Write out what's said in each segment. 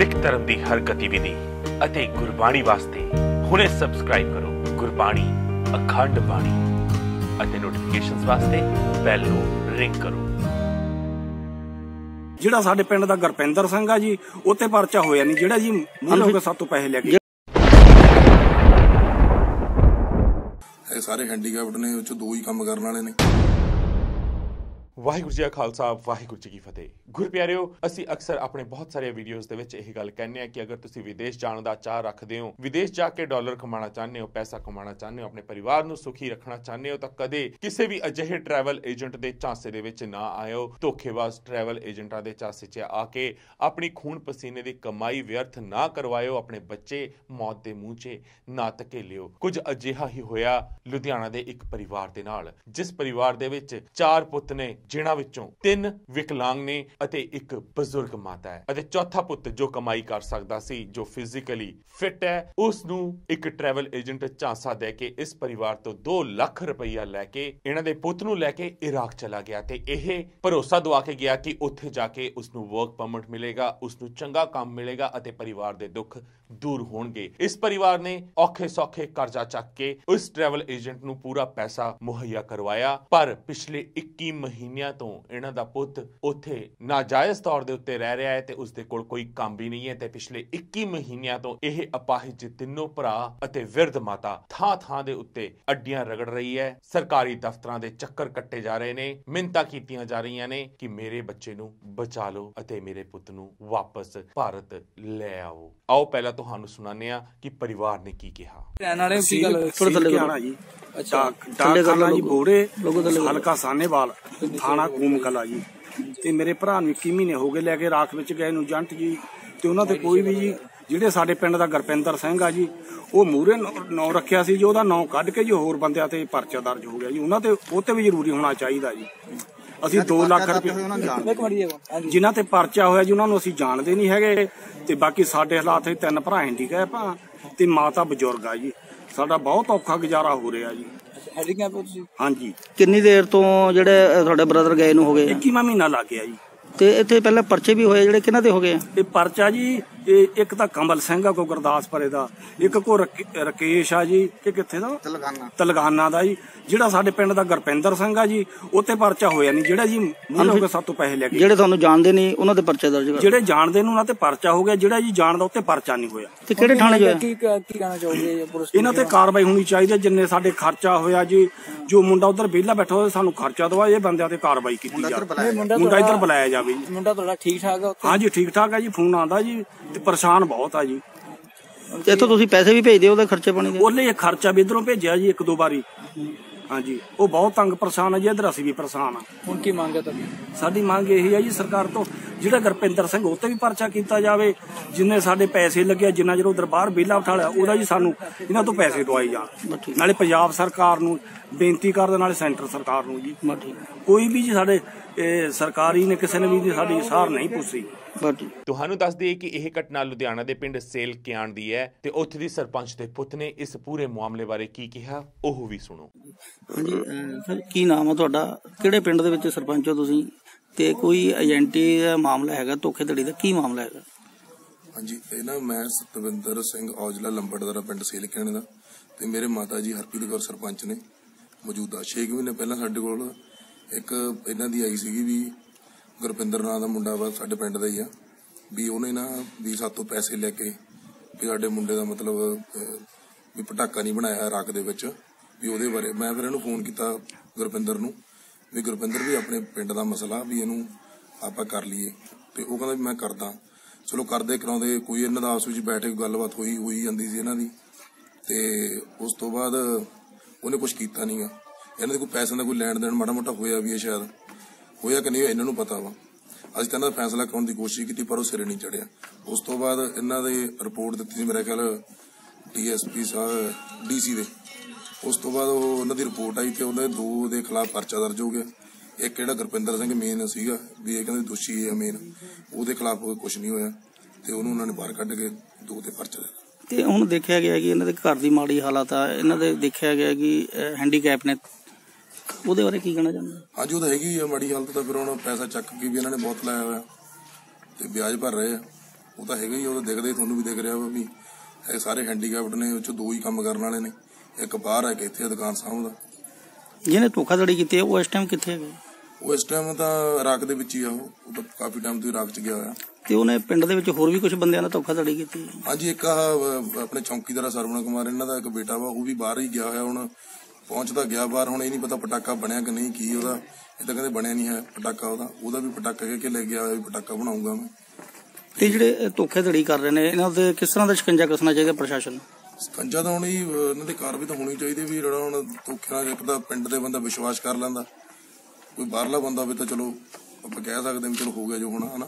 ਸਿੱਖ ਧਰਮ ਦੀ ਹਰ ਗਤੀਵਿਧੀ ਅਤੇ ਗੁਰਬਾਣੀ ਵਾਸਤੇ ਹੁਣੇ ਸਬਸਕ੍ਰਾਈਬ ਕਰੋ ਗੁਰਬਾਣੀ ਅਖੰਡ ਬਾਣੀ ਅਤੇ ਨੋਟੀਫਿਕੇਸ਼ਨਸ ਵਾਸਤੇ ਬੈਲ ਨੂੰ ਰਿੰਗ ਕਰੋ। ਜਿਹੜਾ ਸਾਡੇ ਪਿੰਡ ਦਾ ਗੁਰਪਿੰਦਰ ਸਿੰਘ ਆ ਜੀ ਉੱਤੇ ਪਰਚਾ ਹੋਇਆ ਨਹੀਂ। ਜਿਹੜਾ ਜੀ ਮੂਲ ਹੋ ਕੇ ਸਾਤੋਂ ਪੈਸੇ ਲੈ ਕੇ ਇਹ ਸਾਰੇ ਹੈਂਡੀਕੈਪਡ ਨੇ ਉਹ ਚ ਦੋ ਹੀ ਕੰਮ ਕਰਨ ਵਾਲੇ ਨੇ। ਵਾਹਿਗੁਰੂ ਜੀ ਕਾ ਖਾਲਸਾ, ਵਾਹਿਗੁਰੂ ਜੀ ਕੀ ਫਤਿਹ। ਗੁਰਪਿਆਰਿਓ, ਅਸੀਂ ਅਕਸਰ ਆਪਣੇ ਬਹੁਤ ਸਾਰੇ ਵੀਡੀਓਜ਼ ਦੇ ਵਿੱਚ ਇਹ ਗੱਲ ਕਹਿੰਦੇ ਆ ਕਿ ਅਗਰ ਤੁਸੀਂ ਵਿਦੇਸ਼ ਜਾਣ ਦਾ ਚਾਹ ਰੱਖਦੇ ਹੋ, ਵਿਦੇਸ਼ ਜਾ ਕੇ ਡਾਲਰ ਕਮਾਉਣਾ ਚਾਹੁੰਦੇ ਹੋ, ਪੈਸਾ ਕਮਾਉਣਾ ਚਾਹੁੰਦੇ ਹੋ, ਆਪਣੇ ਪਰਿਵਾਰ ਨੂੰ ਸੁਖੀ ਰੱਖਣਾ ਚਾਹੁੰਦੇ ਹੋ, ਤਾਂ ਕਦੇ ਕਿਸੇ ਵੀ ਅਜਿਹੇ ਟਰੈਵਲ ਏਜੰਟ ਦੇ ਝਾਂਸੇ ਦੇ ਵਿੱਚ ਨਾ ਆਇਓ। ਧੋਖੇਬਾਜ਼ ਟਰੈਵਲ ਏਜੰਟਾਂ ਦੇ ਝਾਂਸੇ 'ਚ ਆ ਕੇ ਆਪਣੀ ਖੂਨ ਪਸੀਨੇ ਦੀ ਕਮਾਈ ਵਿਅਰਥ ਨਾ ਕਰਵਾਇਓ, ਆਪਣੇ ਬੱਚੇ ਮੌਤ ਦੇ ਮੂੰਹ 'ਚ ਨਾ ਧਕੇਲਿਓ। ਕੁਝ ਅਜਿਹਾ ਹੀ ਹੋਇਆ ਲੁਧਿਆਣਾ ਦੇ ਇੱਕ ਪਰਿਵਾਰ ਦੇ ਨਾਲ, ਜਿਸ ਪਰਿਵਾਰ ਦੇ ਵਿੱਚ ਚਾਰ ਪੁੱਤ ਨੇ ਜਿਨ੍ਹਾਂ ਵਿੱਚੋਂ ਤਿੰਨ ਵਿਕਲਾਂਗ ਨੇ ਅਤੇ ਇੱਕ ਬਜ਼ੁਰਗ ਮਾਤਾ ਹੈ। ਅਤੇ ਚੌਥਾ ਪੁੱਤ ਜੋ ਕਮਾਈ ਕਰ ਸਕਦਾ ਸੀ, ਜੋ ਫਿਜ਼ੀਕਲੀ ਫਿਟ ਹੈ ਉਸ ਨੂੰ ਇੱਕ ਟਰੈਵਲ ਏਜੰਟ ਝਾਂਸਾ ਦੇ ਕੇ ਇਸ ਪਰਿਵਾਰ ਤੋਂ 2 ਲੱਖ ਰੁਪਈਆ ਲੈ ਕੇ ਇਹਨਾਂ ਦੇ ਪੁੱਤ ਨੂੰ ਲੈ ਕੇ ਇਰਾਕ ਚਲਾ ਗਿਆ ਤੇ ਇਹ ਭਰੋਸਾ ਦਵਾ ਕੇ ਗਿਆ ਕਿ ਉੱਥੇ ਜਾ ਕੇ ਉਸ ਨੂੰ ਵਰਕ ਪਰਮਿਟ ਮਿਲੇਗਾ ਉਸ ਨੂੰ ਚੰਗਾ ਕੰਮ ਮਿਲੇਗਾ ਅਤੇ ਪਰਿਵਾਰ ਦੇ ਦੁੱਖ ਦੂਰ ਹੋਣਗੇ। ਇਸ ਪਰਿਵਾਰ ਨੇ ਔਖੇ ਸੌਖੇ ਕਰਜ਼ਾ ਚੱਕ ਕੇ ਉਸ ਟਰੈਵਲ ਏਜੰਟ ਨੂੰ ਪੂਰਾ ਪੈਸਾ ਮੁਹੱਈਆ ਕਰਵਾਇਆ, ਪਰ ਪਿਛਲੇ 21 ਮਹੀਨਿਆਂ ਤੋਂ ਇਹਨਾਂ ਦਾ ਪੁੱਤ ਉੱਥੇ ਨਾਜਾਇਜ਼ ਤੌਰ ਦੇ ਉੱਤੇ ਰਹਿ ਰਿਹਾ ਹੈ ਤੇ ਉਸ ਦੇ ਕੋਲ ਕੋਈ ਕੰਮ ਵੀ ਨਹੀਂ ਹੈ ਤੇ ਪਿਛਲੇ 21 ਮਹੀਨਿਆਂ ਤੋਂ ਇਹ ਅਪਾਹਿਜ ਤਿੰਨੋਂ ਭਰਾ ਅਤੇ ਵਿਰਧ ਮਾਤਾ ਥਾਂ ਥਾਂ ਦੇ ਉੱਤੇ ਅੱਡੀਆਂ ਰਗੜ ਰਹੀ ਹੈ। ਸਰਕਾਰੀ ਦਫ਼ਤਰਾਂ ਦੇ ਚੱਕਰ ਕੱਟੇ ਜਾ ਰਹੇ ਨੇ ਮਿੰਤਾ ਕੀਤੀਆਂ ਜਾ ਰਹੀਆਂ ਨੇ ਕਿ ਮੇਰੇ ਬੱਚੇ ਨੂੰ ਬਚਾ ਲਓ ਅਤੇ ਮੇਰੇ ਪੁੱਤ ਨੂੰ ਵਾਪਸ ਭਾਰਤ ਲੈ ਆਓ। ਆਓ ਪਹਿਲਾਂ ਤੁਹਾਨੂੰ ਸੁਣਾਉਂਦੇ ਆ ਕਿ ਪਰਿਵਾਰ ਨੇ ਕੀ ਕਿਹਾ। ਰਹਿਣ ਵਾਲੇ ਕੀ ਗੱਲ ਥੋੜਾ ਥੱਲੇ ਆਣਾ ਜੀ? ਡਾਕਖਾਨਾ ਜੀ ਬੋੜੇ ਹਲਕਾ ਸਾਨੇਵਾਲ ਥਾਣਾ ਕੂਮਕਲਾ ਜੀ। ਤੇ ਮੇਰੇ ਭਰਾ ਨੂੰ 21 ਮਹੀਨੇ ਹੋ ਗਏ ਲੈ ਕੇ ਰਾਖ ਵਿੱਚ ਗਏ ਨੂੰ ਜੰਟ ਜੀ। ਤੇ ਉਹਨਾਂ ਤੇ ਕੋਈ ਵੀ ਜੀ ਜਿਹੜੇ ਸਾਡੇ ਪਿੰਡ ਦਾ ਗੁਰਪਿੰਦਰ ਸਿੰਘ ਆ ਜੀ ਉਹ ਮੂਰੇ ਨਾਂ ਰੱਖਿਆ ਸੀ ਜੀ ਉਹਦਾ ਨਾਂ ਕੱਢ ਕੇ ਜੀ ਹੋਰ ਬੰਦਿਆਂ ਤੇ ਪਰਚਾ ਦਰਜ ਹੋ ਗਿਆ ਜੀ। ਉਹਨਾਂ ਤੇ ਉਹ ਤੇ ਵੀ ਜ਼ਰੂਰੀ ਹੋਣਾ ਚਾਹੀਦਾ ਜੀ। ਅਸੀਂ 2 ਲੱਖ ਰੁਪਏ ਜਿਨ੍ਹਾਂ ਤੇ ਪਰਚਾ ਹੋਇਆ ਜੀ ਉਹਨਾਂ ਨੂੰ ਅਸੀਂ ਜਾਣਦੇ ਨਹੀਂ ਹੈਗੇ। ਤੇ ਬਾਕੀ ਸਾਡੇ ਹਾਲਾਤ ਇਹ ਤਿੰਨ ਭਰਾ ਹੈਂਡੀਕੈਪ ਆ ਤੇ ਮਾਤਾ ਬਜ਼ੁਰਗ ਆ ਜੀ। ਸਾਡਾ ਬਹੁਤ ਔਖਾ ਗੁਜ਼ਾਰਾ ਹੋ ਰਿਹਾ ਜੀ ਹੈਂਡੀਕੈਪ ਹੋ ਤੁਸੀਂ ਹਾਂਜੀ ਕਿੰਨੀ ਦੇਰ ਤੋਂ ਜਿਹੜੇ ਅ, ਤੁਹਾਡੇ ਬ੍ਰਦਰ ਗਏ ਨੂੰ ਹੋ ਗਏ ਆ? 21ਵਾਂ ਮਹੀਨਾ ਲੱਗ ਗਿਆ ਜੀ ਤੇ ਇੱਥੇ ਪਹਿਲਾਂ ਪਰਚੇ ਵੀ ਹੋਏ ਜਿਹੜੇ ਕਿਹਨਾਂ ਦੇ ਹੋ ਗਏ ਆ? ਇਹ ਪਰਚਾ ਜੀ ਇਹ ਇੱਕ ਤਾਂ ਕਮਲ ਸਿੰਘ ਆ ਕੋ ਗੁਰਦਾਸਪੁਰੇ ਦਾ ਇੱਕ ਕੋ ਰਕੇ- ਰਕੇਸ਼ ਆ ਜੀ ਕਿ ਕਿੱਥੇ ਦਾ? ਤਲਗਾਨਾ। ਤਲਗਾਨਾ ਦਾ ਜੀ। ਜਿਹੜਾ ਸਾਡੇ ਪਿੰਡ ਦਾ ਗੁਰਪਿੰਦਰ ਸਿੰਘ ਆ ਜੀ ਉੱਤੇ ਪਰਚਾ ਹੋਇਆ ਨਹੀਂ ਜਿਹੜਾ ਜੀ ਮੂਲ ਹੋ ਕੇ ਸਾਤੋਂ ਪੈਸੇ ਲੈ ਕੇ ਜਿਹੜੇ ਤੁਹਾਨੂੰ ਜਾਣਦੇ ਨਹੀਂ ਉਹਨਾਂ ਦੇ ਪਰਚੇ ਦਰਜ ਕਰ। ਜਿਹੜੇ ਜਾਣਦੇ ਨੂੰ ਉਹਨਾਂ ਤੇ ਪਰਚਾ ਹੋ ਗਿਆ ਜਿਹੜਾ ਜੀ ਜਾਣਦਾ ਉੱਤੇ ਪਰਚਾ ਨਹੀਂ ਹੋਇਆ। ਤੇ ਕਿਹੜੇ ਥਾਣੇ ਹੋਇਆ? ਕੀ ਕੀ ਕਹਿਣਾ ਚਾਹੋਗੇ ਜੀ ਪੁਲਿਸ ਇਹਨਾਂ ਤੇ ਕਾਰਵਾਈ ਹੋਣੀ ਚਾਹੀਦੀ ਹੈ ਜਿੰਨੇ ਸਾਡੇ ਖਰਚਾ ਹੋਇਆ ਜੀ ਜੋ ਮੁੰਡਾ ਉਧਰ ਵਿਹਲਾ ਬੈਠਾ ਹੋਇਆ ਸਾਨੂੰ ਖਰਚਾ ਦਵਾ ਇਹ ਬੰਦਿਆਂ ਤੇ ਕਾਰਵਾਈ ਕੀਤੀ ਜਾਵੇ। ਮੁੰਡਾ ਇੱਧਰ ਬੁਲਾਇਆ ਜਾਵੇ ਜੀ। ਮੁੰਡਾ ਤੁਹਾਡਾ ਠੀਕ ਠਾਕ ਆ ਉੱਥੇ? ਹਾਂਜੀ ਠੀਕ ਠਾਕ ਹੈ ਜੀ ਫੋਨ ਆਉਂਦਾ ਜੀ। ਤੇ ਪਰੇਸ਼ਾਨ ਬਹੁਤ ਆ ਜੀ। ਤੇ ਇੱਥੋਂ ਤੁਸੀਂ ਪੈਸੇ ਵੀ ਭੇਜਦੇ ਹੋ ਉਹਦੇ ਖਰਚੇ ਪਾਣੀ ਦੇ? ਉਹਲੇ ਇਹ ਖਰਚਾ ਵੀ ਇਧਰੋਂ ਭੇਜਿਆ ਜੀ ਇੱਕ ਦੋ ਵਾਰੀ। ਹਾਂਜੀ ਉਹ ਬਹੁਤ ਤੰਗ ਪਰੇਸ਼ਾਨ ਹੈ ਜੀ ਇਧਰ ਅਸੀਂ ਵੀ ਪਰੇਸ਼ਾਨ ਆ। ਹੁਣ ਕੀ ਮੰਗ ਹੈ ਤੁਹਾਡੀ? ਸਾਡੀ ਮੰਗ ਇਹੀ ਹੈ ਜੀ ਸਰਕਾਰ ਤੋਂ ਜਿਹੜਾ ਗੁਰਪਿੰਦਰ ਸਿੰਘ ਉਹ ਤੇ ਵੀ ਪਰਚਾ ਕੀਤਾ ਜਾਵੇ ਜਿੰਨੇ ਸਾਡੇ ਪੈਸੇ ਲੱਗਿਆ ਜਿੰਨਾ ਉਧਰ ਬਾਹਰ ਵਿਹਲਾ ਉਠਾਲਿਆ ਉਹਦਾ ਜੀ ਸਾਨੂੰ ਇਹਨਾਂ ਤੋਂ ਪੈਸੇ ਦਵਾਈ ਜਾਣ। ਨਾਲੇ ਪੰਜਾਬ ਸਰਕਾਰ ਨੂੰ ਬੇਨਤੀ ਕਰਦੇ ਨਾਲੇ ਸੈਂਟਰ ਸਰਕਾਰ ਨੂੰ ਜੀ। ਕੋਈ ਵੀ ਜੀ ਸਾਡੇ ਸਰਕਾਰੀ ਨੇ ਕਿਸੇ ਨੇ ਵੀ ਸਾਡੀ ਸਾਰ ਨਹੀਂ ਪੁੱਛੀ। ਤੁਹਾਨੂੰ ਦੱਸ ਦਈਏ ਕਿ ਇਹ ਘਟਨਾ ਲੁਧਿਆਣਾ ਦੇ ਪਿੰਡ ਸੇਲ ਕਿਆਣ ਦੀ ਹੈ ਤੇ ਉੱਥੇ ਦੀ ਸਰਪੰਚ ਦੇ ਪੁੱਤ ਨੇ ਇਸ ਪੂਰੇ ਮਾਮਲੇ ਬਾਰੇ ਕੀ ਕਿਹਾ ਉਹ ਵੀ ਸੁਣੋ। ਹਾਂਜੀ ਸਰ ਕੀ ਨਾਮ ਆ ਤੁਹਾਡਾ? ਕਿਹੜੇ ਪਿੰਡ ਦੇ ਵਿੱਚ ਸਰਪੰਚ ਹੋ ਤੁਸੀਂ? ਤੇ ਕੋਈ ਏਜੰਟੀ ਦਾ ਮਾਮਲਾ ਹੈਗਾ, ਧੋਖੇਧੜੀ ਦਾ ਕੀ ਮਾਮਲਾ ਹੈਗਾ? ਹਾਂਜੀ, ਇਹ ਨਾ ਮੈਂ ਸਤਵਿੰਦਰ ਸਿੰਘ ਔਜਲਾ ਲੰਬੜਦਾਰਾ ਪਿੰਡ ਸੇਲਕਣ ਦਾ ਤੇ ਮੇਰੇ ਮਾਤਾ ਜੀ ਹਰਪ੍ਰੀਤ ਕੌਰ ਸਰਪੰਚ ਨੇ ਮੌਜੂਦਾ 6 ਮਹੀਨੇ ਪਹਿਲਾਂ ਸਾਡੇ ਕੋਲ ਇੱਕ ਇਹਨਾਂ ਦੀ ਆਈ ਸੀਗੀ ਵੀ ਗੁਰਪਿੰਦਰ ਨਾਂ ਦਾ ਮੁੰਡਾ ਵਾ, ਸਾਡੇ ਪਿੰਡ ਦਾ ਹੀ ਆ। ਵੀ ਉਹਨੇ ਨਾ ਵੀ ਸਾਤੋਂ ਪੈਸੇ ਲੈ ਕੇ ਵੀ ਸਾਡੇ ਮੁੰਡੇ ਦਾ ਮਤਲਬ ਵੀ ਪਟਾਕਾ ਨਹੀਂ ਬਣਾਇਆ ਰੱਖ ਦੇ ਵਿੱਚ। ਵੀ ਉਹਦੇ ਬਾਰੇ ਮੈਂ ਫਿਰ ਇਹਨੂੰ ਫੋਨ ਕੀਤਾ ਗੁਰਪਿੰਦਰ ਨੂੰ। ਵੀ ਗੁਰਪਿੰਦਰ ਵੀ ਆਪਣੇ ਪਿੰਡ ਦਾ ਮਸਲਾ ਵੀ ਇਹਨੂੰ ਆਪਾਂ ਕਰ ਲਈਏ। ਤੇ ਉਹ ਕਹਿੰਦਾ ਵੀ ਮੈਂ ਕਰਦਾ। ਚਲੋ ਕਰਦੇ ਕਰਾਉਂਦੇ, ਕੋਈ ਇਹਨਾਂ ਦਾ ਆਪਸ ਵਿੱਚ ਬੈਠ ਕੇ ਗੱਲਬਾਤ ਹੋਈ ਹੋਈ ਜਾਂਦੀ ਸੀ ਇਹਨਾਂ ਦੀ। ਤੇ ਉਸ ਤੋਂ ਬਾਅਦ ਉਹਨੇ ਕੁਝ ਕੀਤਾ ਨਹੀਂਗਾ ਇਹਨਾਂ ਦੇ ਕੋਈ ਪੈਸਿਆਂ ਦਾ ਕੋਈ ਲੈਣ ਦੇਣ ਮਾੜਾ ਮੋਟਾ ਹੋਇਆ ਵੀ ਹੈ ਸ਼ਾਇਦ। ਹੋਇਆ ਕਿ ਨਹੀਂ ਹੋਇਆ, ਇਹਨਾਂ ਨੂੰ ਪਤਾ ਵਾ। ਅਸੀਂ ਤਾਂ ਇਹਨਾਂ ਦਾ ਫੈਸਲਾ ਕਰਾਉਣ ਦੀ ਕੋਸ਼ਿਸ਼ ਕੀਤੀ, ਪਰ ਉਹ ਸਿਰੇ ਨਹੀਂ ਚੜਿਆ। ਉਸ ਤੋਂ ਬਾਅਦ ਇਹਨਾਂ ਦੇ ਰਿਪੋਰਟ ਦਿੱਤੀ ਸੀ ਮੇਰੇ ਖਿਆਲ ਡੀਐਸਪੀ ਸਾਹਿਬ ਡੀਸੀ ਦੇ। ਉਸ ਤੋਂ ਬਾਅਦ ਉਹ ਉਹਨਾਂ ਦੀ ਰਿਪੋਰਟ ਆਈ ਤੇ ਉਹਦੇ ਦੋ ਦੇ ਖਿਲਾਫ ਪਰਚਾ ਦਰਜ ਹੋ ਗਿਆ। ਇੱਕ ਜਿਹੜਾ ਗੁਰਪਿੰਦਰ ਸਿੰਘ ਮੇਨ ਸੀਗਾ ਵੀ ਇਹ ਕਹਿੰਦੇ ਦੋਸ਼ੀ ਹੈ ਮੇਨ ਉਹਦੇ ਖਿਲਾਫ ਕੁਝ ਨਹੀਂ ਹੋਇਆ ਤੇ ਉਹਨੂੰ ਉਹਨਾਂ ਨੇ ਬਾਹਰ ਕੱਢ ਕੇ ਦੋ ਤੇ ਪਰਚਾ ਦੇ ਦਿੱਤਾ। ਤੇ ਹੁਣ ਦੇਖਿਆ ਗਿਆ ਕਿ ਇਹਨਾਂ ਦੇ ਘਰ ਦੀ ਮਾੜੀ ਹਾਲਤ ਆ ਇਹਨਾਂ ਦੇ ਦੇਖਿਆ ਗਿਆ ਕਿ ਹੈਂਡੀਕੈਪ ਨੇ ਉਹਦੇ ਬਾਰੇ ਕੀ ਕਹਿਣਾ ਚਾਹੁੰਦੇ? ਹਾਂਜੀ ਉਹ ਤਾਂ ਹੈਗੀ ਆ ਮਾੜੀ ਹਾਲਤ ਤਾਂ ਫਿਰ ਹੁਣ ਪੈਸਾ ਚੱਕ ਕੇ ਵੀ ਇਹਨਾਂ ਨੇ ਬਹੁਤ ਲਾਇਆ ਹੋਇਆ ਤੇ ਵਿਆਜ ਭਰ ਰਹੇ ਆ। ਉਹ ਤਾਂ ਹੈਗਾ ਹੀ ਉਹ ਤਾਂ ਦਿਖਦਾ ਹੀ ਤੁਹਾਨੂੰ ਵੀ ਦਿਖ ਰਿਹਾ ਵੀ ਇਹ ਸਾਰੇ ਹੈਂਡੀਕੈਪਡ ਨੇ ਉਹ ਚ ਦੋ ਹੀ ਕੰਮ ਕਰਨ ਵਾਲੇ ਨੇ। ਇੱਕ ਬਾਹਰ ਹੈ ਇੱਥੇ ਦੁਕਾਨ ਸਾਹਮਣਾ ਜਿਹਨੇ ਧੋਖਾਧੜੀ ਕੀਤੀ ਹੈ ਉਹ ਇਸ ਟਾਈਮ ਕਿੱਥੇ ਹੈਗਾ? ਉਹ ਇਸ ਟਾਈਮ ਤਾਂ ਇਰਾਕ ਦੇ ਵਿੱਚ ਹੀ ਆ ਉਹ ਉਹ ਤਾਂ ਕਾਫੀ ਟਾਈਮ ਤੋਂ ਇਰਾਕ ਚ ਗਿਆ ਹੋਇਆ। ਤੇ ਉਹਨੇ ਪਿੰਡ ਦੇ ਵਿੱਚ ਹੋਰ ਵੀ ਕੁਝ ਬੰਦਿਆਂ ਨਾਲ ਧੋਖਾਧੜੀ ਕੀਤੀ। ਹਾਂਜੀ ਇੱਕ ਆਪਣੇ ਚੌਂਕੀਦਾਰ ਸਰਵਣ ਕੁਮਾਰ ਇਹਨਾਂ ਦਾ ਇੱਕ ਬੇਟਾ ਵਾ ਉਹ ਵੀ ਬਾਹਰ ਹੀ ਗਿਆ ਹੋਇਆ ਹੁਣ ਪਹੁੰਚਦਾ ਗਿਆ ਬਾਹਰ ਹੁਣ ਇਹ ਨਹੀਂ ਪਤਾ ਪਟਾਕਾ ਬਣਿਆ ਕਿ ਨਹੀਂ ਕੀ ਉਹਦਾ ਇਹ ਤਾਂ ਕਹਿੰਦੇ ਬਣਿਆ ਨਹੀਂ ਹੈ ਪਟਾਕਾ ਉਹਦਾ ਉਹਦਾ ਵੀ ਪਟਾਕਾ ਕਹਿ ਕੇ ਲੈ ਗਿਆ ਹੋਇਆ ਵੀ ਪਟਾਕਾ ਬਣਾਉਂਗਾ ਮੈਂ। ਤੇ ਜਿਹੜੇ ਧੋਖਾਧੜੀ ਕਰ ਰਹੇ ਨੇ ਇਹਨਾਂ ਤੇ ਕਿਸ ਤਰ੍ਹਾਂ ਦਾ ਸ਼ਿਕੰਜਾ ਕੱਸਣਾ ਚਾਹੀਦਾ ਪ੍ਰਸ਼ਾਸਨ ਨੂੰ? ਸਕੰਜਾ ਤਾਂ ਹੁਣ ਇਹਨਾਂ ਦੇ ਕਾਰਵਾਈ ਤਾਂ ਹੋਣੀ ਚਾਹੀਦੀ ਵੀ ਜਿਹੜਾ ਹੁਣ ਧੋਖੇ ਨਾਲ ਇੱਕ ਤਾਂ ਪਿੰਡ ਦੇ ਬੰਦਾ ਵਿਸ਼ਵਾਸ ਕਰ ਲੈਂਦਾ, ਕੋਈ ਬਾਹਰਲਾ ਬੰਦਾ ਹੋਵੇ ਤਾਂ ਚਲੋ ਆਪਾਂ ਕਹਿ ਸਕਦੇ ਹਾਂ ਵੀ ਚਲੋ ਹੋ ਗਿਆ ਜੋ ਹੋਣਾ, ਹਨਾ?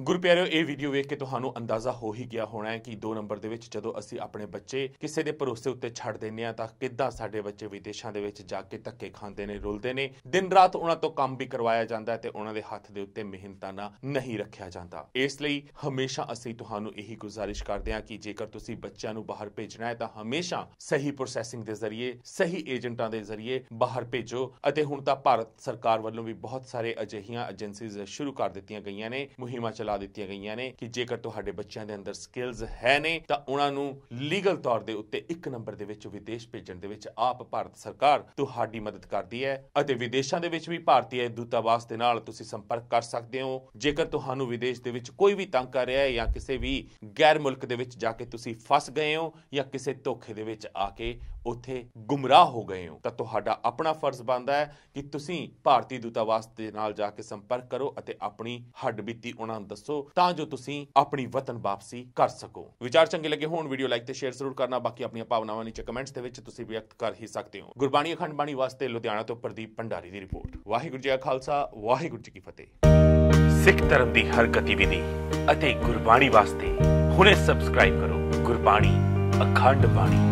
ਗੁਰਪਿਆਰਿਓ, ਇਹ ਵੀਡੀਓ ਵੇਖ ਕੇ ਤੁਹਾਨੂੰ ਅੰਦਾਜ਼ਾ ਹੋ ਹੀ ਗਿਆ ਹੋਣਾ ਹੈ ਕਿ 2 ਨੰਬਰ ਦੇ ਵਿੱਚ ਜਦੋਂ ਅਸੀਂ ਆਪਣੇ ਬੱਚੇ ਕਿਸੇ ਦੇ ਭਰੋਸੇ ਉੱਤੇ ਛੱਡ ਦਿੰਦੇ ਆ ਤਾਂ ਕਿੱਦਾਂ ਸਾਡੇ ਬੱਚੇ ਵਿਦੇਸ਼ਾਂ ਦੇ ਵਿੱਚ ਜਾ ਕੇ ਧੱਕੇ ਖਾਂਦੇ ਨੇ, ਰੁਲਦੇ ਨੇ। ਦਿਨ ਰਾਤ ਉਹਨਾਂ ਤੋਂ ਕੰਮ ਵੀ ਕਰਵਾਇਆ ਜਾਂਦਾ ਤੇ ਉਹਨਾਂ ਦੇ ਹੱਥ ਦੇ ਉੱਤੇ ਮਿਹਨਤਾਨਾ ਨਹੀਂ ਰੱਖਿਆ ਜਾਂਦਾ। ਇਸ ਲਈ ਹਮੇਸ਼ਾ ਅਸੀਂ ਤੁਹਾਨੂੰ ਇਹੀ ਗੁਜ਼ਾਰਿਸ਼ ਕਰਦੇ ਹਾਂ ਕਿ ਜੇਕਰ ਤੁਸੀਂ ਬੱਚਿਆਂ ਨੂੰ ਬਾਹਰ ਭੇਜਣਾ ਹੈ ਤਾਂ ਹਮੇਸ਼ਾ ਸਹੀ ਪ੍ਰੋਸੈਸਿੰਗ ਦੇ ਜ਼ਰੀਏ, ਸਹੀ ਏਜੰਟਾਂ ਦੇ ਜ਼ਰੀਏ ਬਾਹਰ ਭੇਜੋ ਅਤੇ ਹੁਣ ਤਾਂ ਭਾਰਤ ਸਰਕਾਰ ਵੱਲੋਂ ਵੀ ਬਹੁਤ ਸਾਰੇ ਅਜਿਹੀਆਂ ਏਜੰਸੀਜ਼ ਸ਼ੁਰੂ ਕਰ ਦਿੱਤੀਆਂ ਗਈਆਂ ਨੇ। ਮੁਹਿੰਮਾਂ ਚਲਾ ਦਿੱਤੀਆਂ ਗਈਆਂ ਨੇ ਕਿ ਜੇਕਰ ਤੁਹਾਡੇ ਬੱਚਿਆਂ ਦੇ ਅੰਦਰ ਸਕਿੱਲਸ ਹੈ ਨੇ, ਤਾਂ ਉਹਨਾਂ ਨੂੰ ਲੀਗਲ ਤੌਰ ਦੇ ਉੱਤੇ ਇੱਕ ਨੰਬਰ ਦੇ ਵਿੱਚ ਵਿਦੇਸ਼ ਭੇਜਣ ਦੇ ਵਿੱਚ ਆਪ ਭਾਰਤ ਸਰਕਾਰ ਤੁਹਾਡੀ ਮਦਦ ਕਰਦੀ ਹੈ ਅਤੇ ਵਿਦੇਸ਼ਾਂ ਦੇ ਵਿੱਚ ਵੀ ਭਾਰਤੀ ਦੂਤਾਵਾਸ ਦੇ ਨਾਲ ਤੁਸੀਂ ਸੰਪਰਕ ਕਰ ਸਕਦੇ ਹੋ। ਜੇਕਰ ਤੁਹਾਨੂੰ ਵਿਦੇਸ਼ ਦੇ ਵਿੱਚ ਕੋਈ ਵੀ ਤੰਗ ਕਰ ਰਿਹਾ ਹੈ ਜਾਂ ਕਿਸੇ ਵੀ ਗੈਰ ਮੁਲਕ ਦੇ ਵਿੱਚ ਜਾ ਕੇ ਤੁਸੀਂ ਫਸ ਗਏ ਹੋ ਜਾਂ ਕਿਸੇ ਧੋਖੇ ਦੇ ਵਿੱਚ ਆ ਕੇ ਉੱਥੇ ਗੁੰਮਰਾਹ ਹੋ ਗਏ ਹੋ। ਤਾਂ ਤੁਹਾਡਾ ਆਪਣਾ ਫਰਜ਼ ਬਣਦਾ ਹੈ ਕਿ ਤੁਸੀਂ ਭਾਰਤੀ ਦੂਤਾਵਾਸ ਦੇ ਨਾਲ ਜਾ ਕੇ ਸੰਪਰਕ ਕਰੋ ਅਤੇ ਆਪਣੀ ਹੱਡਬੀਤੀ ਉਹਨਾਂ ਨੂੰ ਦੱਸੋ, ਤਾਂ ਜੋ ਤੁਸੀਂ ਆਪਣੀ ਵਤਨ ਵਾਪਸੀ ਕਰ ਸਕੋ। ਵਿਚਾਰ ਚੰਗੇ ਲੱਗੇ ਹੋਣ, ਵੀਡੀਓ ਲਾਈਕ ਤੇ ਸ਼ੇਅਰ ਜ਼ਰੂਰ ਕਰਨਾ। ਬਾਕੀ ਆਪਣੀਆਂ ਭਾਵਨਾਵਾਂ ਨੀਚੇ ਕਮੈਂਟਸ ਦੇ ਵਿੱਚ ਤੁਸੀਂ ਵਿਅਕਤ ਕਰ ਹੀ ਸਕਦੇ ਹੋ। ਗੁਰਬਾਣੀ ਅਖੰਡ ਬਾਣੀ ਵਾਸਤੇ ਲੁਧਿਆਣਾ ਤੋਂ ਪ੍ਰਦੀਪ ਭੰਡਾਰੀ ਦੀ ਰਿਪੋਰਟ। ਵਾਹਿਗੁਰੂ ਜੀ ਕਾ ਖਾਲਸਾ, ਵਾਹਿਗੁਰੂ ਜੀ ਕੀ ਫਤਿਹ। ਸਿੱਖ ਧਰਮ ਦੀ ਹਰ ਗਤੀਵਿਧੀ ਅਤੇ ਗੁਰਬਾਣੀ ਵਾਸਤੇ ਹੁਣੇ ਸਬਸਕ੍ਰਾਈਬ ਕਰੋ ਗੁਰਬਾਣੀ ਅਖੰਡ ਬਾਣੀ।